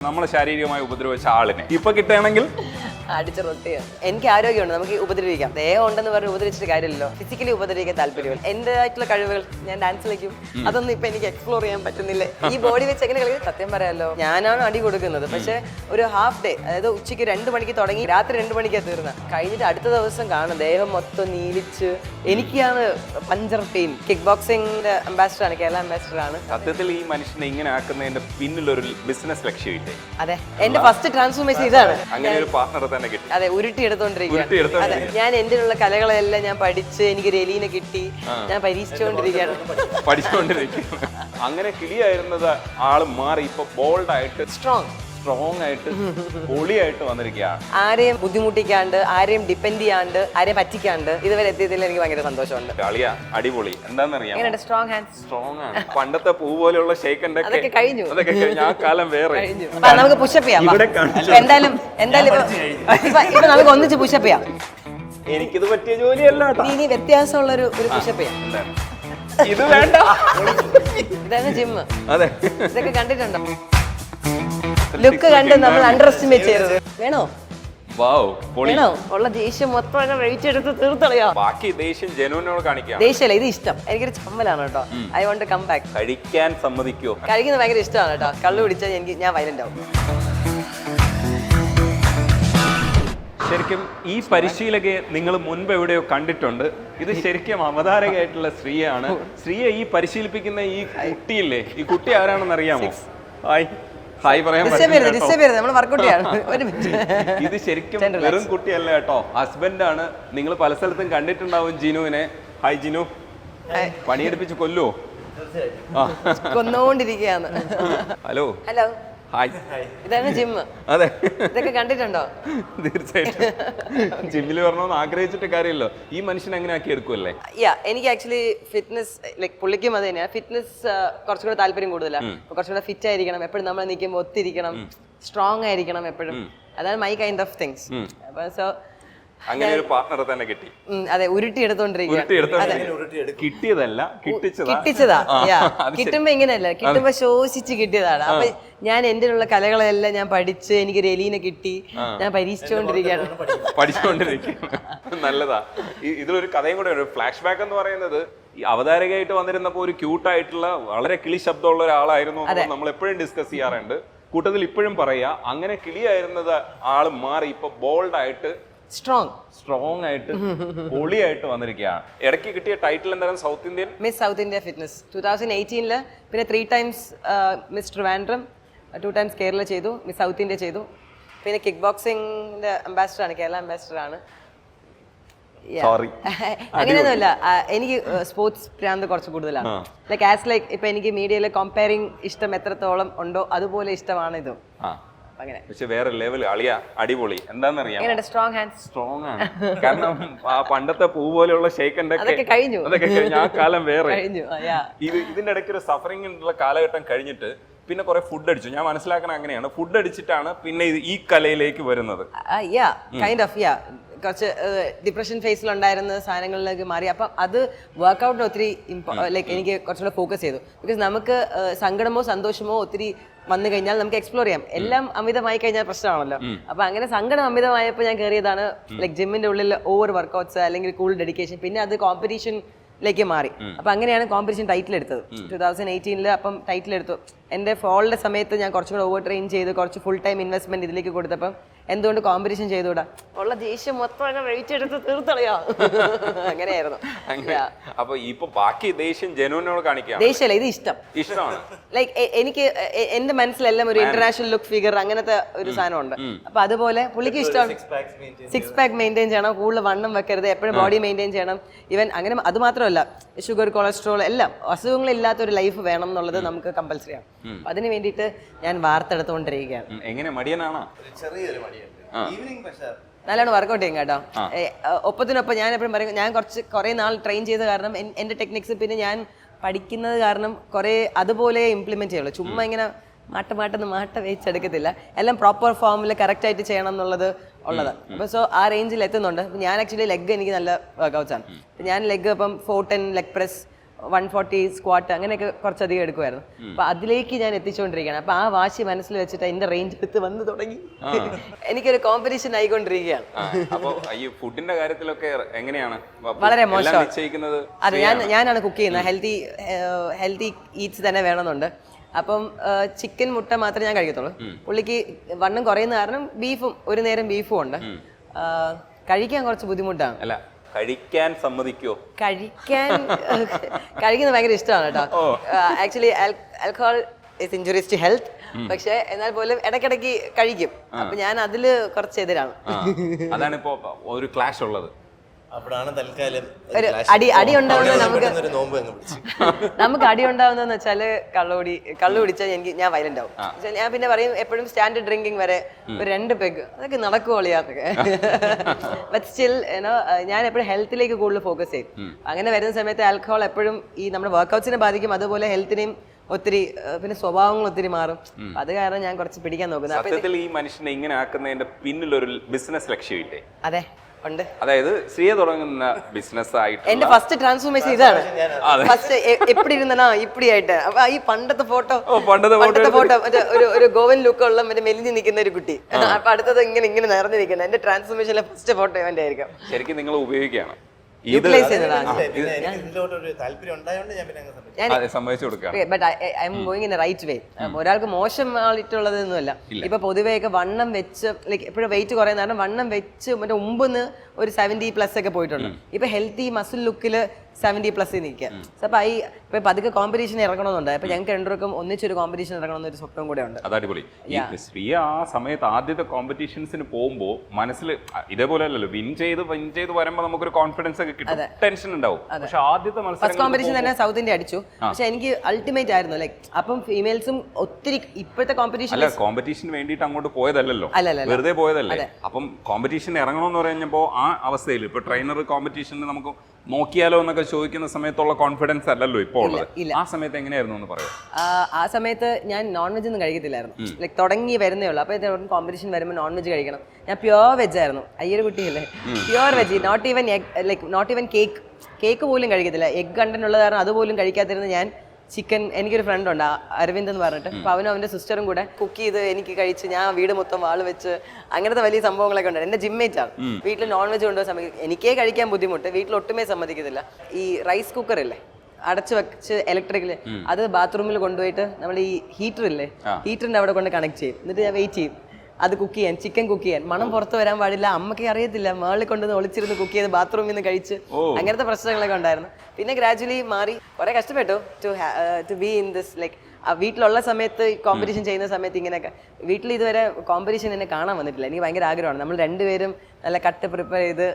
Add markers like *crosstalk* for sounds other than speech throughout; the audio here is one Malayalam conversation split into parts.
നമ്മളെ ശാരീരികമായി ഉപദ്രവിച്ച ആളിനെ. ഇപ്പൊ കിട്ടുകയാണെങ്കിൽ അടിച്ച റൊട്ടിയാണ് എനിക്ക് ആരോഗ്യമുണ്ട് നമുക്ക് ഉപദ്രവിക്കാം. ദേഹം ഉണ്ടെന്ന് പറഞ്ഞ് ഉപദ്രവിച്ചിട്ട് കാര്യമില്ലല്ലോ. ഫിസിക്കലി ഉപദ്രവിക്കാൻ താല്പര്യമില്ല. എന്റെതായിട്ടുള്ള കഴിവുകൾ ഞാൻ ഡാൻസ് കളിക്കും. അതൊന്നും ഇപ്പൊ എനിക്ക് എക്സ്പ്ലോർ ചെയ്യാൻ പറ്റുന്നില്ല. ഈ ബോഡി വെച്ച് എങ്ങനെ കളിക്കും? സത്യം പറയാമല്ലോ ഞാനാണ് അടി കൊടുക്കുന്നത്. പക്ഷെ ഒരു ഹാഫ് ഡേ അതായത് ഉച്ചയ്ക്ക് രണ്ട് മണിക്ക് തുടങ്ങി രാത്രി രണ്ട് മണിക്കാണ് തീർന്ന. കഴിഞ്ഞിട്ട് അടുത്ത ദിവസം കാണും. ദേഹം മൊത്തം നീലിച്ച്. എനിക്കാണ് പഞ്ചർ പെയിൻ കിക്ക് ബോക്സിംഗിന്റെ അംബാസിഡർ ആണ് കേരള അംബാസിഡർ ആണ്. സത്യത്തിൽ ഈ മനുഷ്യനെ ഇങ്ങനെ ആക്കുന്നതിന്റെ പിന്നിലൊരു ബിസിനസ് ലക്ഷ്യമില്ലേ? അതെ. എന്റെ ഫസ്റ്റ് ട്രാൻസ്ഫോർമേഷൻ ഇതാണ്. അങ്ങനെ ഒരു പാർട്ണറെ തന്നെ കിട്ടി. അതെ ഉരുട്ടി എടുത്തോണ്ടിരിക്കുകയാണ് ഞാൻ എന്റെ ഉള്ള കലകളെല്ലാം ഞാൻ പഠിച്ച് എനിക്ക് രലീനെ കിട്ടി. ഞാൻ പരീക്ഷിച്ചുകൊണ്ടിരിക്കുകയാണ് പഠിച്ചുകൊണ്ടിരിക്കുന്നു *laughs* അങ്ങനെ കിളിയായിരുന്നത് ആൾ മാറി ഇപ്പൊ ബോൾഡ് ആയിട്ട് സ്ട്രോങ് സ്ട്രോങ് ആയിട്ട് പൊളിയായിട്ട് വന്നിരിക്കുകയാണ്. ആരെയും ബുദ്ധിമുട്ടിക്കാണ്ട് ആരെയും ഡിപ്പെൻഡ് ചെയ്യാണ്ട് ആരെയും പറ്റിക്കാണ്ട് ഇതുവരെ എത്തിയതിൽ എനിക്ക് ഭയങ്കര സന്തോഷമുണ്ട്. കളിയ അടിപൊളി. എന്താണെന്നറിയാം സ്ട്രോങ് ഹാൻഡ്സ് സ്ട്രോങ് ആണ്. പണ്ടത്തെ പൂ പോലെയുള്ള ഷേക്കന്റെ അതൊക്കെ കഴിഞ്ഞു. അതൊക്കെ കഴിഞ്ഞു. ആ കാലം വേറെ. അപ്പൊ നമുക്ക് പുഷപ്പ് ചെയ്യാം. എന്തായാലും എന്തായാലും ഇപ്പൊ- നമുക്ക് ഒന്നിച്ച് പുഷപ്പ് ചെയ്യാം. എനിക്കിത് പറ്റിയ ജോലിയല്ല ഇനി വ്യത്യാസമുള്ള ഒരു ഒരു പുഷപ്പ് ചെയ്യാം. ഇത് വേണ്ട. ഇതാണ് ജിമ്മ് അതെ. ഇതൊക്കെ കണ്ടിട്ടുണ്ടോ? ലുക്ക് കണ്ട് നമ്മൾ അണ്ടർ എസ്റ്റിമേറ്റ് ചെയ്യരുത് വേണോ? ഉള്ള ദേഷ്യം മൊത്തം അങ്ങ് വെയിച്ചെടുത്ത് തീർത്തളയാ? ബാക്കി ദേഷ്യം ജനുവിനോട് കാണിക്കാം. ദേഷ്യമല്ല ഇത് ഇഷ്ടം. എനിക്കൊരു ചമ്മലാണ് കേട്ടോ. ഐ വോണ്ട് കം ബാക്ക് കഴിക്കാൻ സമ്മതിക്കോ? കഴിക്കുന്നത് ഭയങ്കര ഇഷ്ടമാണ് കേട്ടോ. കള്ളു പിടിച്ചാൽ എനിക്ക് ഞാൻ വയലന്റ് ആവും. ശരിക്കും ഈ പരിശീലകയെ നിങ്ങൾ മുൻപ് എവിടെയോ കണ്ടിട്ടുണ്ട്. ഇത് ശരിക്കും അവതാരകയായിട്ടുള്ള സ്ത്രീയാണ്. സ്ത്രീയെ ഈ പരിശീലിപ്പിക്കുന്ന ഈ കുട്ടിയില്ലേ? ഈ കുട്ടി ആരാണെന്ന് അറിയാമോ? ഹായ് ഹായ് പറയാൻ. നമ്മൾ വർക്കൗട്ട് ചെയ്യാണ് ഇത് ശരിക്കും. വെറും കുട്ടിയല്ല കേട്ടോ. ഹസ്ബൻഡാണ് നിങ്ങൾ പല സ്ഥലത്തും കണ്ടിട്ടുണ്ടാവും ജിനുവിനെ. ഹായ് ജിനു. പണിയെടുപ്പിച്ച് കൊല്ലുവോ? കൊന്നുകൊണ്ടിരിക്കുകയാണ് ഹലോ ഹലോ ഹായ് ഇതാണ് ജിമ്മ് അതെ. ഇതൊക്കെ കണ്ടിട്ടുണ്ടോ? തീർച്ചയായിട്ടും. ജിമ്മിൽ വരണമെന്ന് ആഗ്രഹിച്ചിട്ട് കാര്യമല്ലോ ഈ മനുഷ്യൻ അങ്ങനെ ആക്കി എടുക്കുമല്ലേ യാ എനിക്ക് ആക്ച്വലി ഫിറ്റ്നസ് ലൈക്ക് പുള്ളിക്കും അത് തന്നെയാണ് ഫിറ്റ്നസ് കുറച്ചുകൂടെ താല്പര്യം കൂടുതലാണ് കുറച്ചുകൂടെ ഫിറ്റ് ആയിരിക്കണം. എപ്പോഴും നമ്മൾ നിൽക്കുമ്പോൾ ഒത്തിരിക്കണം. സ്ട്രോങ് ആയിരിക്കണം എപ്പോഴും. അതാണ് my kind of things so അങ്ങനെ ഒരു പാർട്ണറെ തന്നെ കിട്ടി. അതെ ഉരുട്ടി എടുത്തോണ്ടിരിക്കുകയാണ് ഉരുട്ടിയെടുത്ത കിട്ടിയതല്ല കിട്ടിച്ചതാ. കിട്ടുമ്പോ ഇങ്ങനെയല്ല കിട്ടുമ്പോ ശോഷിച്ച് കിട്ടിയതാണ്. അപ്പൊ ഞാൻ എന്റെ ഉള്ള കലകളെല്ലാം ഞാൻ പഠിച്ച് എനിക്ക് രലീനെ കിട്ടി. ഞാൻ പരീക്ഷിച്ചുകൊണ്ടിരിക്കുകയാണ് പഠിച്ചുകൊണ്ടിരിക്കുന്നു നല്ലതാ. ഇതിലൊരു കഥയും കൂടെ ഒരു ഫ്ലാഷ് ബാക്ക് എന്ന് പറയുന്നത് ഈ അവതാരകയായിട്ട് വന്നിരുന്നപ്പോൾ ഒരു ക്യൂട്ടായിട്ടുള്ള വളരെ കിളി ശബ്ദമുള്ള ഒരാളായിരുന്നു നമ്മൾ എപ്പോഴും ഡിസ്കസ് ചെയ്യാറുണ്ട്. കൂട്ടത്തിൽ ഇപ്പോഴും പറയാ അങ്ങനെ കിളിയായിരുന്നത് ആൾ മാറി ഇപ്പൊ ബോൾഡ് ആയിട്ട് സ്ട്രോങ് സ്ട്രോങ് ആയിട്ട് പൊളിയായിട്ട് വന്നിരിക്കുകയാണ്. ഇടയ്ക്ക് കിട്ടിയ ടൈറ്റിൽ എന്തായാലും South Indian Miss South India fitness two thousand എയ്റ്റീനിൽ പിന്നെ three times Miss Trivandrum two times Kerala ചെയ്തു മിസ് സൗത്ത് ഇന്ത്യ ചെയ്തു. പിന്നെ കിക്ക് ബോക്സിംഗിന്റെ അംബാസിഡർ ആണ് കേരള അംബാസിഡർ ആണ്. സോറി. *laughs* അങ്ങനെയൊന്നുമില്ല എനിക്ക് സ്പോർട്സ് ഭ്രാന്ത് കുറച്ച് കൂടുതലാണ്. ലൈക്ക് ആസ് ലൈക്ക് ഇപ്പൊ എനിക്ക് മീഡിയയിൽ കമ്പയറിംഗ് ഇഷ്ടം എത്രത്തോളം ഉണ്ടോ അതുപോലെ ഇഷ്ടമാണ് ഇതും. അങ്ങനെ. പക്ഷെ വേറെ ലെവൽ അളിയ അടിപൊളി. എന്താണെന്നറിയാം സ്ട്രോങ് ഹാൻഡ് സ്ട്രോങ് ആണ്. കാരണം ആ പണ്ടത്തെ പൂ പോലെയുള്ള ഷേക്കന്റെ അതൊക്കെ കഴിഞ്ഞു. അതൊക്കെ കഴിഞ്ഞു. ആ കാലം വേറെ. ഇത് ഇതിന്റെ ഇടയ്ക്ക് ഒരു സഫറിംഗ് ഉള്ള കാലഘട്ടം കഴിഞ്ഞിട്ട് പിന്നെ കുറെ ഫുഡ് അടിച്ചു. ഞാൻ മനസ്സിലാക്കണ അങ്ങനെയാണ്. ഫുഡ് അടിച്ചിട്ടാണ് പിന്നെ ഇത് ഈ കലയിലേക്ക് വരുന്നത്. യാ കൈൻഡ് ഓഫ് യാ കുറച്ച് ഡിപ്രഷൻ ഫേസിലുണ്ടായിരുന്ന സാധനങ്ങളിലേക്ക് മാറി. അപ്പം അത് വർക്കൗട്ടിന് ഒത്തിരി ലൈക്ക് എനിക്ക് കുറച്ചുകൂടെ ഫോക്കസ് ചെയ്തു. ബിക്കോസ് നമുക്ക് സങ്കടമോ സന്തോഷമോ ഒത്തിരി വന്നു കഴിഞ്ഞാൽ നമുക്ക് എക്സ്പ്ലോർ ചെയ്യാം. എല്ലാം അമിതമായി കഴിഞ്ഞാൽ പ്രശ്നമാണല്ലോ. അപ്പൊ അങ്ങനെ സങ്കടം അമിതമായപ്പോൾ ഞാൻ കയറിയതാണ് ലൈക് ജിമ്മിന്റെ ഉള്ളിൽ ഓവർ വർക്കൗട്ട്സ് അല്ലെങ്കിൽ കൂൾ ഡെഡിക്കേഷൻ പിന്നെ അത് കോമ്പറ്റീഷൻ ലേക്ക് മാറി. അപ്പൊ അങ്ങനെയാണ് കോമ്പറ്റീഷൻ ടൈറ്റിൽ എടുത്തത്. ടൂ തൗസൻഡ് എയ്റ്റീനിൽ അപ്പം ടൈറ്റിൽ എടുത്തു. എന്റെ ഫോളിന്റെ സമയത്ത് ഞാൻ കുറച്ചുകൂടെ ഓവർ ട്രെയിൻ ചെയ്ത് കുറച്ച് ഫുൾ ടൈം ഇൻവെസ്റ്റ്മെന്റ് ഇതിലേക്ക് കൊടുത്തപ്പം എന്തുകൊണ്ട് കോമ്പറ്റീഷൻ ചെയ്തുകൂടാ? ഉള്ള ദേഷ്യം മൊത്തം അങ്ങ് വെയിറ്റ് എടുത്ത് തീർത്തളയാ. അങ്ങനെയായിരുന്നു. അങ്ങനെ. അപ്പൊ ഇപ്പൊ ബാക്കി ദേഷ്യം ജനുവിനോട് കാണിക്കാം ദേഷ്യമല്ല? ഇത് ഇഷ്ടം. ഇഷ്ടമാണ്. ലൈക്ക് എനിക്ക് എന്റെ മനസ്സിലെല്ലാം ഒരു ഇന്റർനാഷണൽ ലുക്ക് ഫിഗർ അങ്ങനത്തെ ഒരു സാധനം ഉണ്ട് അപ്പൊ അതുപോലെ പുള്ളിക്ക് ഇഷ്ടമാണ് സിക്സ് പാക്ക് മെയിന്റെയിൻ ചെയ്യണം. കൂടുതൽ വണ്ണം വെക്കരുത്. എപ്പോഴും ബോഡി മെയിന്റെയിൻ ചെയ്യണം. ഇവൻ അങ്ങനെ അത് മാത്രമല്ല ഷുഗർ കൊളസ്ട്രോൾ എല്ലാം അസുഖങ്ങളില്ലാത്ത ഒരു ലൈഫ് വേണം എന്നുള്ളത് നമുക്ക് കമ്പൽസറി ആണ്. അതിന് വേണ്ടിയിട്ട് ഞാൻ വാർത്തെടുത്തുകൊണ്ടിരിക്കുകയാണ് എങ്ങനെ? മടിയനാണോ? ചെറിയൊരു പക്ഷേ നല്ലോണം വർക്കൗട്ട് ചെയ്യും കേട്ടോ. ഒപ്പത്തിനൊപ്പം ഞാൻ എപ്പോഴും പറയും ഞാൻ കുറച്ച് കുറേ നാൾ ട്രെയിൻ ചെയ്ത കാരണം എന്റെ എന്റെ ടെക്നിക്സ് പിന്നെ ഞാൻ പഠിക്കുന്നത് കാരണം കുറേ അതുപോലെ ഇംപ്ലിമെന്റ് ചെയ്യുള്ളൂ. ചുമ്മാ ഇങ്ങനെ മാട്ട മാട്ടെന്ന് മാട്ട വെച്ചെടുക്കത്തില്ല. എല്ലാം പ്രോപ്പർ ഫോമിൽ കറക്റ്റ് ആയിട്ട് ചെയ്യണം എന്നുള്ളത് ഉള്ളത്. അപ്പോൾ സോ ആ റേഞ്ചിൽ എത്തുന്നുണ്ട്. ഞാൻ ആക്ച്വലി ലെഗ് എനിക്ക് നല്ല വർക്കൗട്ട്സ് ആണ്. ഞാൻ ലെഗ് ഇപ്പം four ten leg press one forty squat അങ്ങനെയൊക്കെ കുറച്ചധികം എടുക്കുമായിരുന്നു. അപ്പൊ അതിലേക്ക് ഞാൻ എത്തിച്ചുകൊണ്ടിരിക്കുകയാണ്. അപ്പൊ ആ വാശി മനസ്സിൽ വെച്ചിട്ട് എന്റെ റേഞ്ച് എടുത്ത് വന്ന് തുടങ്ങി. എനിക്കൊരു കോമ്പറ്റീഷൻ ആയിക്കൊണ്ടിരിക്കുകയാണ്. ഈ ഫുഡിന്റെ കാര്യത്തിലൊക്കെ എങ്ങനെയാണ്? വളരെ മോശം. അതെ ഞാൻ ഞാനാണ് കുക്ക് ചെയ്യുന്നത്. ഹെൽത്തി ഹെൽത്തി ഈറ്റ്സ് തന്നെ വേണമെന്നുണ്ട്. അപ്പം ചിക്കൻ മുട്ട മാത്രമേ ഞാൻ കഴിക്കത്തുള്ളൂ. പുള്ളിക്ക് വണ്ണം കുറയുന്ന കാരണം ബീഫും ഒരു നേരം ബീഫും ഉണ്ട്. കഴിക്കാൻ കുറച്ച് ബുദ്ധിമുട്ടാണ്. കഴിക്കാൻ സമ്മതിക്കോ? കഴിക്കാൻ *laughs* കഴിക്കുന്നത് ഭയങ്കര ഇഷ്ടമാണ് കേട്ടോ. Actually alcohol is injuries to health പക്ഷെ എന്നാൽ പോലും ഇടയ്ക്കിടയ്ക്ക് കഴിക്കും. അപ്പൊ ഞാൻ അതിൽ കുറച്ച് എതിരാണ്. അതാണ് ഇപ്പോ ഒരു ക്ലാഷ് ഉള്ളത്. അപ്പോഴാണ് തൽക്കാലം ഒരു അടി അടി ഉണ്ടാവുന്നത് *laughs* നമുക്ക് അടി ഉണ്ടാവുന്നതെന്ന് വെച്ചാൽ കള്ളുകൂടി കള്ളു കുടിച്ചാൽ എനിക്ക് ഞാൻ വയലന്റ് ആവും. ഞാൻ പിന്നെ പറയും എപ്പോഴും സ്റ്റാൻഡേർഡ് ഡ്രിങ്കിങ് വരെ ഒരു രണ്ട് പെഗ് അതൊക്കെ നടക്കുവോളിയാന്നൊക്കെ ബട്ട് *laughs* സ്റ്റിൽ ഏനോ ഞാൻ എപ്പോഴും ഹെൽത്തിലേക്ക് കൂടുതൽ ഫോക്കസ് ചെയ്യും. അങ്ങനെ വരുന്ന സമയത്ത് ആൽക്കഹോൾ എപ്പോഴും ഈ നമ്മുടെ വർക്കൗട്ട്സിനെ ബാധിക്കും. അതുപോലെ ഹെൽത്തിനെയും ഒത്തിരി പിന്നെ സ്വഭാവങ്ങൾ ഒത്തിരി മാറും. അത് കാരണം ഞാൻ കുറച്ച് പിടിക്കാൻ നോക്കുന്നത് സത്യത്തിൽ ഈ മനുഷ്യനെ ഇങ്ങനെ ആക്കുന്നതിന്റെ പിന്നിലൊരു ബിസിനസ് ലക്ഷ്യമില്ലേ? അതെ. ഉണ്ട് അതായത് സ്ത്രീയെ തുടങ്ങുന്ന ബിസിനസ് ആയിട്ട് എന്റെ ഫസ്റ്റ് ട്രാൻസ്ഫോർമേഷൻ ഇതാണ്. ഫസ്റ്റ് എപ്പിടി ഇരുന്നാ ഇപ്പിടി ആയിട്ട് അപ്പൊ ഈ പണ്ടത്തെ ഫോട്ടോ ഓ, പണ്ടത്തെ ഫോട്ടോ മറ്റേ ഒരു ഒരു ഗോവൻ ലുക്ക് ഉള്ള മറ്റേ മെലിഞ്ഞു നിൽക്കുന്ന ഒരു കുട്ടി. അപ്പൊ അടുത്തത് ഇങ്ങനെ ഇങ്ങനെ നിറഞ്ഞു നിൽക്കുന്നത് എന്റെ ട്രാൻസ്ഫോർമേഷനിലെ ഫസ്റ്റ് ഫോട്ടോ എന്റെ ആയിരിക്കും ശരിക്കും നിങ്ങൾ ഉപയോഗിക്കുകയാണ്. ഇത് യൂട്ടിലൈസ് ചെയ്യുന്നതാണ് പിന്നെ ഇപ്പൊ പൊതുവേ ഒരു താല്പര്യം ഞാൻ പിന്നെ അങ്ങ് ഞാൻ അതെ കൊടുക്കാം. But I'm going in right way ഒരാൾക്ക് മോശമായിട്ടുള്ളതൊന്നുമല്ല. ഇപ്പൊ പൊതുവെയൊക്കെ വണ്ണം വെച്ച് ലൈക്ക് എപ്പോഴും വെയിറ്റ് കുറയുന്ന കാരണം വണ്ണം വെച്ച് മറ്റേ മുമ്പ് ഒരു സെവന്റി പ്ലസ് ഒക്കെ പോയിട്ടുണ്ട്. ഇപ്പൊ ഹെൽത്തി മസിൽ ലുക്കിൽ സെവന്റി പ്ലസ് നിൽക്കുക. അപ്പോൾ ഈ ഇപ്പോൾ പതുക്കെ കോമ്പറ്റീഷൻ ഇറങ്ങണമെന്നുണ്ട്. അപ്പോൾ ഞങ്ങൾക്ക് രണ്ടുപേർക്കും ഒന്നിച്ചൊരു കോമ്പറ്റീഷൻ ഇറങ്ങണം എന്നൊരു സ്വപ്നം കൂടെ ഉണ്ട്. അത് അടിപൊളി. ഈ ശ്രീയ ആ സമയത്ത് ആദ്യത്തെ കോമ്പറ്റീഷൻസിന് പോകുമ്പോൾ മനസ്സിൽ ഇതേപോലെ അല്ലല്ലോ. വിൻ ചെയ്ത് വിൻ ചെയ്ത് വരുമ്പോൾ നമുക്കൊരു കോൺഫിഡൻസ് ഒക്കെ കിട്ടും. ടെൻഷൻ ഉണ്ടാവും. പക്ഷെ ആദ്യത്തെ ഫസ്റ്റ് കോമ്പറ്റീഷൻ തന്നെ സൗത്ത് ഇന്ത്യ അടിച്ചു. പക്ഷെ എനിക്ക് അൾട്ടിമേറ്റ് ആയിരുന്നു. ലൈക്ക് അപ്പം ഫീമെയിൽസും ഒത്തിരി ഇപ്പോഴത്തെ കോമ്പറ്റീഷൻ അല്ല കോമ്പറ്റീഷന് വേണ്ടിയിട്ട് അങ്ങോട്ട് പോയതല്ലല്ലോ. വെറുതെ പോയതല്ലേ? അപ്പം കോമ്പറ്റീഷൻ ഇറങ്ങണമെന്ന് പറഞ്ഞപ്പോൾ ആ അവസ്ഥയിൽ ഇപ്പോൾ ട്രെയിനർ കോമ്പറ്റീഷന് നമുക്ക് നോക്കിയാലോ എന്നൊക്കെ ചോദിക്കുന്ന സമയത്തുള്ള കോൺഫിഡൻസ് അല്ലല്ലോ ഇപ്പോൾ ഉള്ളത്. ആ സമയത്ത് എങ്ങനെയായിരുന്നു എന്ന് പറയോ? ആ, സമയത്ത് ഞാൻ നോൺ വെജ് ഒന്നും കഴിക്കത്തില്ലായിരുന്നു. ലൈക്ക് തുടങ്ങി വരുന്നേ ഉള്ളൂ. അപ്പോൾ കോമ്പറ്റീഷൻ വരുമ്പോൾ നോൺ വെജ് കഴിക്കണം. ഞാൻ പ്യുവർ വെജ് ആയിരുന്നു. അയ്യൊരു കുട്ടിയല്ലേ? Pure veg not even egg like not even cake cake പോലും കഴിക്കത്തില്ല. എഗ് കണ്ടന്റ് ഉള്ളത് കാരണം അതുപോലും കഴിക്കാതിരുന്ന ഞാൻ ചിക്കൻ എനിക്കൊരു ഫ്രണ്ട് ഉണ്ട് അരവിന്ദ് എന്ന് പറഞ്ഞിട്ട്. അപ്പോൾ അവനും അവന്റെ സിസ്റ്ററും കൂടെ കുക്ക് ചെയ്ത് എനിക്ക് കഴിച്ച് ഞാൻ വീട് മൊത്തം വാൾ വെച്ച് അങ്ങനത്തെ വലിയ സംഭവങ്ങളൊക്കെ ഉണ്ട്. എന്റെ ജിമ്മേറ്റ് ആണ്. വീട്ടിൽ നോൺ വെജ് കൊണ്ടുപോകാൻ സമ്മതിക്കും എനിക്കേ കഴിക്കാൻ ബുദ്ധിമുട്ട്. വീട്ടിൽ ഒട്ടുമേ സമ്മതിക്കത്തില്ല. ഈ റൈസ് കുക്കർ ഇല്ലേ അടച്ചു വെച്ച് ഇലക്ട്രിക്കിൽ അത് ബാത്റൂമിൽ കൊണ്ടുപോയിട്ട് നമ്മൾ ഈ ഹീറ്റർ ഇല്ലേ ഹീറ്ററിന്റെ അവിടെ കൊണ്ട് കണക്ട് ചെയ്യും. എന്നിട്ട് ഞാൻ വെയിറ്റ് ചെയ്യും. അത് കുക്ക് ചെയ്യാൻ ചിക്കൻ കുക്ക് ചെയ്യാൻ. മണം പുറത്ത് വരാൻ പാടില്ല. അമ്മയ്ക്ക് അറിയത്തില്ല. മേളിൽ കൊണ്ടുവന്ന് ഒളിച്ചിരുന്ന് കുക്ക് ചെയ്ത് ബാത്റൂമിൽ നിന്ന് കഴിച്ച് അങ്ങനത്തെ പ്രശ്നങ്ങളൊക്കെ ഉണ്ടായിരുന്നു. പിന്നെ ഗ്രാജുവലി മാറി കുറെ കഷ്ടപ്പെട്ടു to to be in this like ആ വീട്ടിലുള്ള സമയത്ത് കോമ്പറ്റീഷൻ ചെയ്യുന്ന സമയത്ത് ഇങ്ങനെയൊക്കെ. വീട്ടിൽ ഇതുവരെ കോമ്പറ്റീഷൻ എന്നെ കാണാൻ വന്നിട്ടില്ല. എനിക്ക് ഭയങ്കര ആഗ്രഹമാണ്. നമ്മൾ രണ്ടുപേരും നല്ല കട്ട് പ്രിപ്പയർ ചെയ്ത്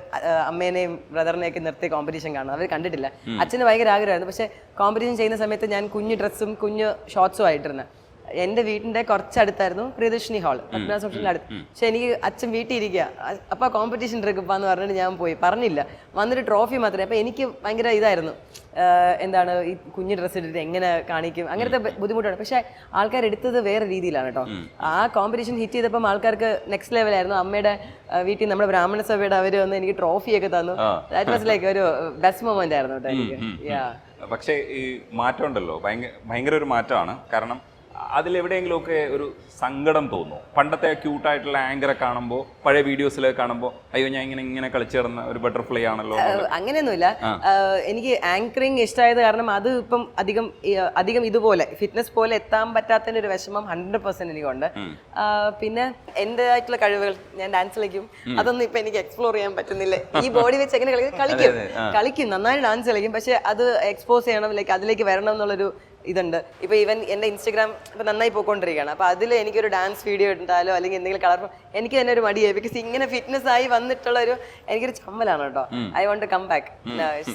അമ്മേനെയും ബ്രദറിനെയൊക്കെ നിർത്തി കോമ്പറ്റീഷൻ കാണണം. അവർ കണ്ടിട്ടില്ല. അച്ഛന് ഭയങ്കര ആഗ്രഹമായിരുന്നു. പക്ഷേ കോമ്പറ്റീഷൻ ചെയ്യുന്ന സമയത്ത് ഞാൻ കുഞ്ഞു ഡ്രസ്സും കുഞ്ഞു ഷോർട്സും ആയിട്ടിരുന്നത് എന്റെ വീടിന്റെ കുറച്ചടുത്തായിരുന്നു പ്രിയദർശിനി ഹാൾ പത്മനാഭ ഹോസ്പിറ്റലിന്റെ അടുത്ത്. പക്ഷെ എനിക്ക് അച്ഛൻ വീട്ടിൽ ഇരിക്കുക. അപ്പൊ കോമ്പറ്റീഷൻ എടുക്കുപ്പാന്ന് പറഞ്ഞിട്ട് ഞാൻ പോയി. പറഞ്ഞില്ല. വന്നിട്ട് ട്രോഫി മാത്രമേ. അപ്പൊ എനിക്ക് ഭയങ്കര ഇതായിരുന്നു. എന്താണ് ഈ കുഞ്ഞു ഡ്രസ്സ് ഇട്ടിട്ട് എങ്ങനെ കാണിക്കും? അങ്ങനത്തെ ബുദ്ധിമുട്ടാണ്. പക്ഷെ ആൾക്കാർ എടുത്തത് വേറെ രീതിയിലാണ് കേട്ടോ. ആ കോമ്പറ്റീഷൻ ഹിറ്റ് ചെയ്തപ്പം ആൾക്കാർക്ക് നെക്സ്റ്റ് ലെവലായിരുന്നു അമ്മയുടെ വീട്ടിൽ നമ്മുടെ ബ്രാഹ്മണ സഭയുടെ അവർ വന്ന് എനിക്ക് ട്രോഫിയൊക്കെ തന്നു. ദാറ്റ് വാസ് ലൈക്ക് ഒരു ബെസ്റ്റ് മൊമെന്റ് ആയിരുന്നു കേട്ടോ എനിക്ക്. പക്ഷേ ഈ മാറ്റം ഉണ്ടല്ലോ ഭയങ്കര ഭയങ്കര ഒരു മാറ്റമാണ്. കാരണം അതിലെവിടെയെങ്കിലും ഒക്കെ ഒരു സങ്കടം തോന്നുന്നു. പണ്ടത്തെ ക്യൂട്ടായിട്ടുള്ള ആങ്കറെ കാണുമ്പോൾ പഴയ വീഡിയോസിലൊക്കെ കാണുമ്പോൾ അയ്യോ ഞാൻ ഇങ്ങനെ ഇങ്ങനെ കളിച്ചു കിടന്ന ഒരു ബട്ടർഫ്ലൈ ആണല്ലോ അങ്ങനെയൊന്നുമില്ല. എനിക്ക് ആങ്കറിങ് ഇഷ്ടമായത് കാരണം അത് ഇപ്പം അധികം അധികം ഇതുപോലെ ഫിറ്റ്നസ് പോലെ എത്താൻ പറ്റാത്തതിന്റെ ഒരു വിഷമം ഹൺഡ്രഡ് പെർസെന്റ് എനിക്കുണ്ട്. പിന്നെ പിന്നെ എന്റെതായിട്ടുള്ള കഴിവുകൾ ഞാൻ ഡാൻസ് കളിക്കും അതൊന്നും ഇപ്പൊ എനിക്ക് എക്സ്പ്ലോർ ചെയ്യാൻ പറ്റുന്നില്ല. ഈ ബോഡി വെച്ച് എങ്ങനെ കളിക്കും? കളിക്കും കളിക്കും നന്നായി ഡാൻസ് കളിക്കും. പക്ഷെ അത് എക്സ്പോസ് ചെയ്യണം ലൈക്ക് അതിലേക്ക് വരണം എന്നുള്ളൊരു ഇതുണ്ട്. ഇപ്പൊ ഈവൻ എന്റെ ഇൻസ്റ്റഗ്രാം ഇപ്പൊ നന്നായി പോയിക്കൊണ്ടിരിക്കുകയാണ്. അപ്പൊ അതിൽ എനിക്കൊരു ഡാൻസ് വീഡിയോ ഇട്ടാലോ അല്ലെങ്കിൽ എന്തെങ്കിലും കളർ എനിക്ക് തന്നെ ഒരു മടിയായി. ബിക്കോസ് ഇങ്ങനെ ഫിറ്റ്നസ് ആയി വന്നിട്ടുള്ള ഒരു എനിക്കൊരു ചമ്മലാണ് കേട്ടോ. I won't come back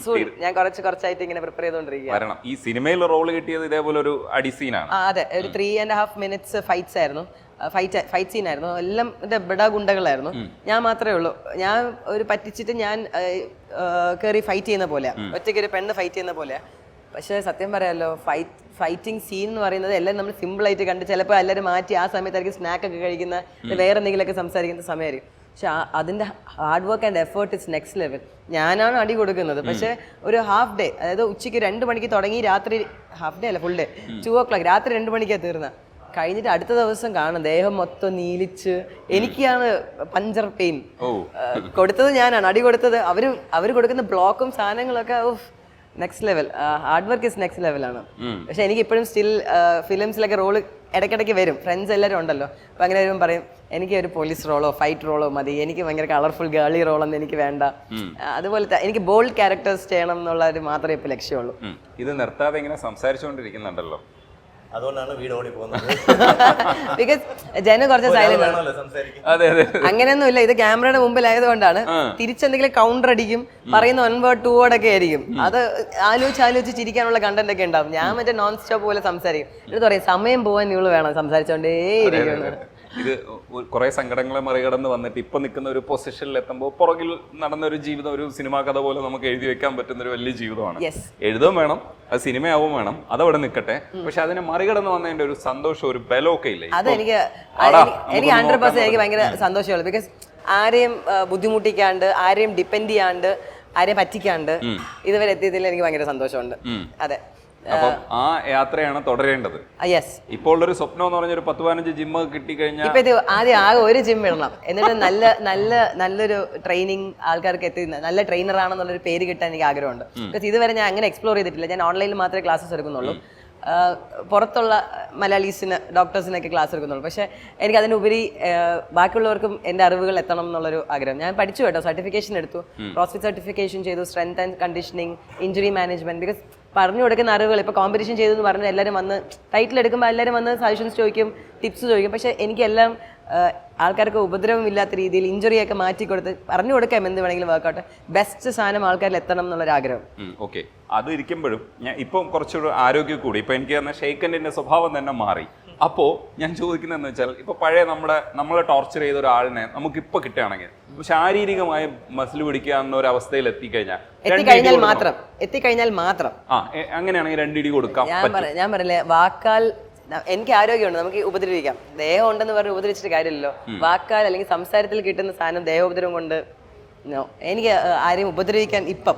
soon ഞാൻ കുറച്ച് കുറച്ചായിട്ട് ഇങ്ങനെ പ്രിപ്പയർ ചെയ്തുകൊണ്ടിരിക്കുകയാണ് ഈ സിനിമയിൽ റോൾ കിട്ടിയത് ഇതേപോലെ ഒരു അടി സീനാണ് അതെ. ഒരു three and half minutes fights ആയിരുന്നു. ഫൈറ്റ് ഫൈറ്റ് സീൻ ആയിരുന്നു. എല്ലാം എന്റെ ബഡ ഗുണ്ടകളായിരുന്നു. ഞാൻ മാത്രമേ ഉള്ളൂ. ഞാൻ ഒരു പറ്റിച്ചിട്ട് ഞാൻ കയറി ഫൈറ്റ് ചെയ്യുന്ന പോലെയാ. ഒറ്റയ്ക്ക് ഒരു പെണ്ണ് ഫൈറ്റ് ചെയ്യുന്ന പോലെയാ. പക്ഷേ സത്യം പറയാലോ ഫൈറ്റ് ഫൈറ്റിംഗ് സീൻ എന്ന് പറയുന്നത് എല്ലാം നമ്മൾ സിമ്പിളായിട്ട് കണ്ട് ചിലപ്പോൾ എല്ലാവരും മാറ്റി ആ സമയത്തായിരിക്കും സ്നാക്കൊക്കെ കഴിക്കുന്ന വേറെ എന്തെങ്കിലുമൊക്കെ സംസാരിക്കുന്ന സമയമായിരിക്കും. പക്ഷെ അതിന്റെ hard work and effort is next level ഞാനാണ് അടി കൊടുക്കുന്നത്. പക്ഷെ ഒരു ഹാഫ് ഡേ അതായത് ഉച്ചയ്ക്ക് രണ്ട് മണിക്ക് തുടങ്ങി രാത്രി ഹാഫ് ഡേ അല്ല full day two o'clock രാത്രി രണ്ട് മണിക്കാണ് തീർന്ന. കഴിഞ്ഞിട്ട് അടുത്ത ദിവസം കാണും ദേഹം മൊത്തം നീലിച്ച് എനിക്കാണ് പഞ്ചർ പെയിൻ കൊടുത്തത് ഞാനാണ് അടി കൊടുത്തത് അവർ അവർ കൊടുക്കുന്ന ബ്ലോക്കും സാധനങ്ങളൊക്കെ next level hard work is next ലെവലാണ് പക്ഷെ എനിക്ക് ഇപ്പോഴും സ്റ്റിൽ ഫിലിംസിലൊക്കെ റോൾ ഇടയ്ക്കിടയ്ക്ക് വരും. ഫ്രണ്ട്സ് എല്ലാവരും ഉണ്ടല്ലോ. അപ്പം അങ്ങനെ വരുമ്പോൾ പറയും എനിക്ക് ഒരു പോലീസ് റോളോ ഫൈറ്റ് റോളോ മതി. എനിക്ക് ഭയങ്കര കളർഫുൾ ഗേളി റോളൊന്നും എനിക്ക് വേണ്ട. അതുപോലെ അതുപോലത്തെ എനിക്ക് ബോൾഡ് ക്യാരക്ടേഴ്സ് ചെയ്യണം എന്നുള്ളൊരു മാത്രമേ ഇപ്പോൾ ലക്ഷ്യമുള്ളൂ. ഇത് നിർത്താതെ ഇങ്ങനെ സംസാരിച്ചുകൊണ്ടിരിക്കുന്നുണ്ടല്ലോ. അതുകൊണ്ടാണ് വീട് ഓടി പോകുന്നത്. *laughs* ബിക്കോസ് ജന കുറച്ച് സൈലന്റ് സംസാരിക്കാൻ. അതെ അങ്ങനെയൊന്നും ഇല്ല ഇത് ക്യാമറയുടെ മുമ്പിലായതുകൊണ്ടാണ് തിരിച്ചെന്തെങ്കിലും കൗണ്ടർ അടിക്കും പറയുന്ന വൺ വേർഡ് ടു വേർഡ് ഒക്കെ ആയിരിക്കും. അത് ആലോചിച്ച് ആലോചിച്ച് ചിരിക്കാനുള്ള കണ്ടന്റ് ഒക്കെ ഉണ്ടാവും. ഞാൻ മറ്റേ നോൺ സ്റ്റോപ്പ് പോലെ സംസാരിക്കും. എന്നിട്ട് പറയും സമയം പോവാൻ നിങ്ങൾ വേണം സംസാരിച്ചോണ്ടേ ഇരിക്കുന്നു ഇത് കുറെ സങ്കടങ്ങളെ മറികടന്ന് വന്നിട്ട് ഇപ്പൊ നിൽക്കുന്ന ഒരു പൊസിഷനിൽ എത്തുമ്പോൾ പുറകിൽ നടന്ന ഒരു ജീവിതം ഒരു സിനിമാ കഥ പോലെ നമുക്ക് എഴുതി വെക്കാൻ പറ്റുന്ന ഒരു വലിയ ജീവിതമാണ്. എഴുതും വേണം അത് സിനിമയാവും വേണം അതവിടെ നിൽക്കട്ടെ. പക്ഷെ അതിനെ മറികടന്ന് വന്നതിന്റെ ഒരു സന്തോഷം ഒരു ബലമൊക്കെ ഇല്ലേ? എനിക്ക് എനിക്ക് എനിക്ക് ഹൺഡ്രഡ് പെർസെന്റ് എനിക്ക് ഭയങ്കര സന്തോഷമുള്ളൂ ബിക്കോസ് ആരെയും ബുദ്ധിമുട്ടിക്കാണ്ട് ആരെയും ഡിപ്പെൻഡ് ചെയ്യാണ്ട് ആരെയും പറ്റിക്കാണ്ട് ഇതുവരെ എത്തിയതിൽ എനിക്ക് ഭയങ്കര സന്തോഷമുണ്ട്. അതെ. അപ്പം ആ യാത്രയാണ് തുടരേണ്ടത്. യെസ് ഇപ്പോൾ ഉള്ളൊരു സ്വപ്നം എന്ന് പറഞ്ഞ ഒരു പത്ത് പതിനഞ്ച് ജിമ്മ് കിട്ടിക്കഴിഞ്ഞാൽ ഇപ്പൊ ഇത് ആദ്യം ആകെ ഒരു ജിം ഇടണം. എന്നിട്ട് നല്ല നല്ല നല്ലൊരു ട്രെയിനിങ് ആൾക്കാർക്ക് എത്തി നല്ല ട്രെയിനർ ആണെന്നുള്ളൊരു പേര് കിട്ടാൻ എനിക്ക് ആഗ്രഹമുണ്ട്. ബിക്കോസ് ഇതുവരെ ഞാൻ അങ്ങനെ എക്സ്പ്ലോർ ചെയ്തിട്ടില്ല. ഞാൻ ഓൺലൈനിൽ മാത്രമേ ക്ലാസ്സസ് എടുക്കുന്നുള്ളൂ. പുറത്തുള്ള മലയാളീസിന് ഡോക്ടേഴ്സിനൊക്കെ ക്ലാസ് എടുക്കുന്നുള്ളൂ. പക്ഷേ എനിക്ക് അതിനുപരി ബാക്കിയുള്ളവർക്കും എന്റെ അറിവുകൾ എത്തണം എന്നുള്ളൊരു ആഗ്രഹം. ഞാൻ പഠിച്ചു കേട്ടോ സർട്ടിഫിക്കേഷൻ എടുത്തു. ക്രോസ്ഫിറ്റ് സർട്ടിഫിക്കേഷൻ ചെയ്തു strength and conditioning injury management because പറഞ്ഞു കൊടുക്കുന്ന അറിവുകൾ ഇപ്പോൾ കോമ്പറ്റീഷൻ ചെയ്തെന്ന് പറഞ്ഞ് എല്ലാവരും വന്ന് ടൈറ്റിൽ എടുക്കുമ്പോൾ എല്ലാവരും വന്ന് സജഷൻസ് ചോദിക്കും ടിപ്സ് ചോദിക്കും. പക്ഷേ എനിക്കെല്ലാം ആൾക്കാർക്ക് ഉപദ്രവമില്ലാത്ത രീതിയിൽ ഇഞ്ചുറിയൊക്കെ മാറ്റി കൊടുത്ത് പറഞ്ഞു കൊടുക്കാം എന്ത് വേണമെങ്കിലും വർക്കൗട്ട് ബെസ്റ്റ് സാധനം ആൾക്കാരിൽ എത്തണം എന്നുള്ളൊരു ആഗ്രഹം ഓക്കെ അത് ഇരിക്കുമ്പോഴും ഞാൻ ഇപ്പം കുറച്ചുകൂടി ആരോഗ്യം കൂടി. ഇപ്പം എനിക്ക് തന്നെ ഷെയ്ക്കന്റെ സ്വഭാവം തന്നെ മാറി. അപ്പോ ഞാൻ ചോദിക്കുന്നതെന്ന് വെച്ചാൽ ഇപ്പൊ പഴയ നമ്മുടെ നമ്മളെ ടോർച്ചർ ചെയ്ത ഒരാളിനെ നമുക്ക് ഇപ്പൊ കിട്ടുകയാണെങ്കിൽ ശാരീരികമായി മസിൽ പിടിക്കുക എന്ന ഒരു അവസ്ഥയിൽ എത്തിക്കഴിഞ്ഞാൽ എത്തിക്കഴിഞ്ഞാൽ മാത്രം. എത്തിക്കഴിഞ്ഞാൽ മാത്രം. ആ അങ്ങനെയാണെങ്കിൽ രണ്ടിടി കൊടുക്കാം ഞാൻ പറ ഞാൻ പറയില്ലേ വാക്കാൽ എനിക്ക് ആരോഗ്യമുണ്ട് നമുക്ക് ഉപദ്രവിക്കാം. ദേഹം ഉണ്ടെന്ന് പറഞ്ഞ് ഉപദ്രവിച്ചിട്ട് കാര്യമില്ലല്ലോ. വാക്കാൽ അല്ലെങ്കിൽ സംസാരത്തിൽ കിട്ടുന്ന സാധനം ദേഹോപദ്രവം കൊണ്ട്. എനിക്ക് ആരെയും ഉപദ്രവിക്കാൻ ഇപ്പം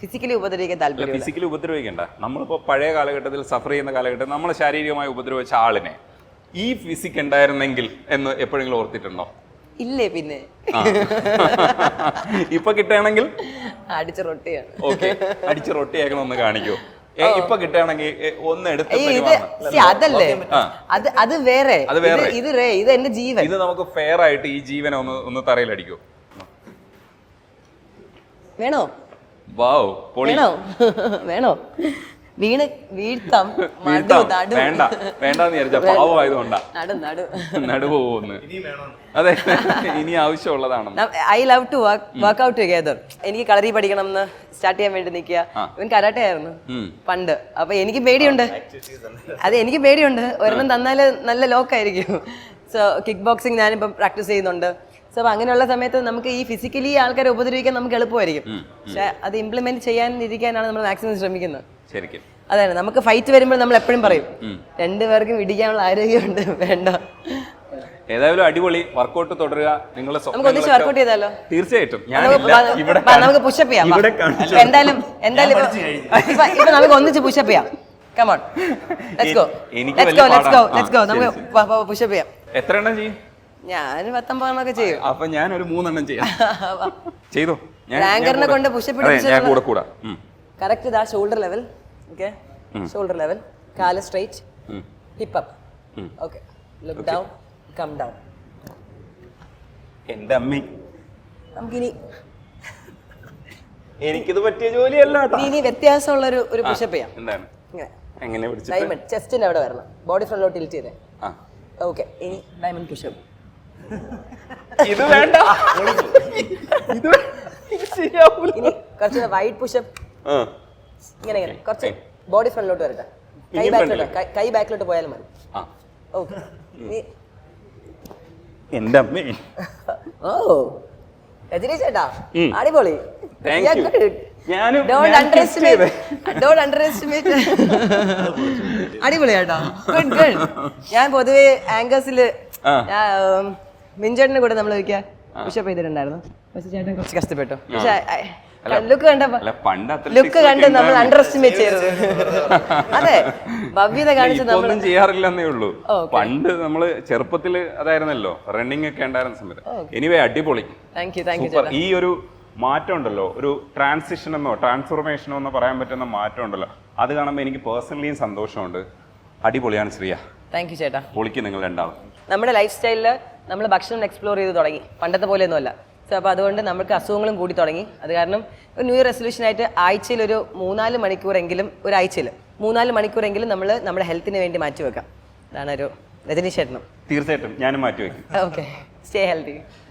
ഫിസിക്കലി ഉപദ്രവിക്കാൻ താല്പര്യം ഫിസിക്കലി ഉപദ്രവിക്കണ്ട. നമ്മളിപ്പോ പഴയ കാലഘട്ടത്തിൽ സഫർ ചെയ്യുന്ന കാലഘട്ടത്തിൽ നമ്മൾ ശാരീരികമായി ഉപദ്രവിച്ച ആളിനെ ഈ ഫിസിക് ഉണ്ടായിരുന്നെങ്കിൽ എന്ന് എപ്പോഴെങ്കിലും ഓർത്തിട്ടുണ്ടോ? ഇല്ലേ പിന്നെ. ഇപ്പൊ കിട്ടുകയാണെങ്കിൽ? അടിച്ച റൊട്ടിയാണ്. ഓക്കെ. അടിച്ച റൊട്ടിയാക്കണം ഒന്ന് കാണിക്കൂ. ഇപ്പൊ കിട്ടുകയാണെങ്കിൽ ഒന്ന് എടുത്ത് അതല്ലേ? അത് അത് വേറെ. അത് വേറെ. ഇത് ഇത് റേ ഇത് എന്റെ ജീവൻ. ഇത് നമുക്ക് ഫെയർ ആയിട്ട് ഈ ജീവനെ ഒന്ന് ഒന്ന് തറയിലടിക്കൂ. വേണോ? വാവ് പൊളി. വേണോ? *laughs* വേണോ? വീണ് വീഴ്ത്താം. വീഴ്ത്താം. നടു. വേണ്ട വേണ്ടെന്ന് വിചാരിച്ച പാവമായതുകൊണ്ടാ നടു നടു. നടുപോന്ന് ഇനിയും വേണം അതെ ഇനി ആവശ്യമുള്ളതാണ് I love to work out together. എനിക്ക് കളരി പഠിക്കണം എന്ന് സ്റ്റാർട്ട് ചെയ്യാൻ വേണ്ടി നിൽക്കുക. ഇവൻ കരാട്ടെ ആയിരുന്നു. പണ്ട്. അപ്പൊ എനിക്ക് പേടിയുണ്ട്. അതെ എനിക്ക് പേടിയുണ്ട്. ഒരെണ്ണം തന്നാൽ നല്ല ലോക്കായിരിക്കും. സോ കിക്ക് ബോക്സിങ് ഞാനിപ്പം പ്രാക്ടീസ് ചെയ്യുന്നുണ്ട്. സോ അപ്പൊ അങ്ങനെയുള്ള സമയത്ത് നമുക്ക് ഈ ഫിസിക്കലി ആൾക്കാരെ ഉപദ്രവിക്കാൻ നമുക്ക് എളുപ്പമായിരിക്കും. പക്ഷെ അത് ഇംപ്ലിമെന്റ് ചെയ്യാൻ ഇരിക്കാനാണ് നമ്മൾ മാക്സിമം ശ്രമിക്കുന്നത്. ശരിക്കും. അതാണ്. നമുക്ക് ഫൈറ്റ് വരുമ്പോൾ നമ്മൾ എപ്പോഴും പറയും രണ്ടുപേർക്കും ഇടിക്കാനുള്ള ആരോഗ്യമുണ്ട് വേണ്ട. ഏതായാലും അടിപൊളി വർക്കൗട്ട് തുടരുക. നിങ്ങളെ വർക്കൗട്ട് ചെയ്താലോ? തീർച്ചയായിട്ടും. നമുക്ക് പുഷപ്പ് ചെയ്യാം. എന്തായാലും എന്തായാലും ഇപ്പൊ- നമുക്ക് ഒന്നിച്ച് പുഷപ്പ് ചെയ്യാം. Come on let's go let's go let's go നമുക്ക് പുഷപ്പ് ചെയ്യാം. എത്ര എണ്ണം ചെയ്യും? ഞാൻ പത്തൊമ്പതെണ്ണൊക്കെ ചെയ്യും. അപ്പൊ ഞാൻ ഒരു മൂന്നെണ്ണം ചെയ്യാം. ചെയ്തോ? കൂടെ- കൊണ്ട് ഞാൻ കൂടെ കൂടാ. കറക്റ്റ് ഇതാ shoulder level okay shoulder level കാൽ straight. Hip up okay look down come down എന്റെ അമ്മി. നമുക്കിനി എനിക്കിത് പറ്റിയ ജോലിയല്ല ഇനി- വ്യത്യാസമുള്ള ഒരു ഒരു പുഷപ്പ് ചെയ്യാം. എന്താണ്? എങ്ങനെ ഡയമണ്ട് ചെസ്റ്റിന്റെ അവിടെ വരണം. ബോഡി ഫ്രണ്ടിലോട്ട് ടിൽറ്റ് ചെയ്തേ. ഓക്കെ ഇനി ഡയമണ്ട് പുഷപ്പ് *laughs* ഇത് വേണ്ട. ഇത് ശരിയാവൂല. ഇനി കുറച്ച് വൈഡ് പുഷപ്പ് ആ. ഇങ്ങനെ ഇങ്ങനെ. കുറച്ച് ബോഡി ഫ്രണ്ടിലോട്ട് വരട്ടെ. കൈ ബാക്കിലോട്ട് കൈ- ബാക്കിലോട്ട് പോയാലും മതി. ആ. ഓക്കെ ഇനി എന്റെ അമ്മേ. ഓ. രജനീഷ് ചേട്ടാ ഉം. അടിപൊളി. Thank you. ഞാനും ഡോണ്ട് *laughs* ഞാൻ test എസ്റ്റിമേറ്റ് അടിപൊളി ഗുഡ് ഗുഡ് ഞാൻ പൊതുവെ ആങ്കേഴ്സിൽ ആ. മിഞ്ചേട്ടനെ കൂടെ നമ്മൾ ചോദിക്കുക പുഷപ്പ് ചെയ്തിട്ടുണ്ടായിരുന്നു. പക്ഷെ ചേട്ടൻ കുറച്ച് കഷ്ടപ്പെട്ടു. പക്ഷെ ലുക്ക് കണ്ടപ്പോ ലുക്ക് കണ്ട് നമ്മൾ. അണ്ടർ എസ്റ്റിമേറ്റ് ചെയ്തത് അതെ ഭവ്യത കാണിച്ച് നമ്മൾ ഒന്നും ചെയ്യാറില്ലെന്നേ ഉള്ളൂ. പണ്ട് നമ്മൾ ചെറുപ്പത്തിൽ അതായിരുന്നല്ലോ റണ്ണിങ് ഒക്കെ ഉണ്ടായിരുന്ന സമയത്ത്. എനിവേ അടിപൊളി. താങ്ക് യു താങ്ക് യു ഈ ഒരു മാറ്റം ഉണ്ടല്ലോ ഒരു ട്രാൻസിഷൻ എന്നോ ട്രാൻസ്ഫോർമേഷനോ എന്ന് പറയാൻ പറ്റുന്ന മാറ്റം ഉണ്ടല്ലോ. അത് കാണുമ്പോൾ എനിക്ക് പേഴ്സണലിയും സന്തോഷമുണ്ട്. അടിപൊളിയാണ് ശ്രീയ. താങ്ക് യു ചേട്ടാ. പൊളിക്ക് നിങ്ങൾ രണ്ടാളും. നമ്മുടെ ലൈഫ് സ്റ്റൈലിൽ നമ്മൾ ഭക്ഷണം എക്സ്പ്ലോർ ചെയ്ത് തുടങ്ങി. പണ്ടത്തെ പോലെയൊന്നുമല്ല. സോ അപ്പോൾ അതുകൊണ്ട് നമുക്ക് അസുഖങ്ങളും കൂടി തുടങ്ങി. അത് കാരണം ഒരു ന്യൂ ഇയർ റെസൊല്യൂഷനായിട്ട് ആഴ്ചയിൽ ഒരു മൂന്നാൽ മണിക്കൂറെങ്കിലും ഒരാഴ്ചയിൽ മൂന്നാൽ മണിക്കൂറെങ്കിലും നമ്മൾ നമ്മുടെ ഹെൽത്തിന് വേണ്ടി മാറ്റി വെക്കാം. അതാണ് ഒരു രജനീഷ് ചേട്ടനും തീർച്ചയായിട്ടും. ഞാനും മാറ്റി വെക്കും. Okay stay healthy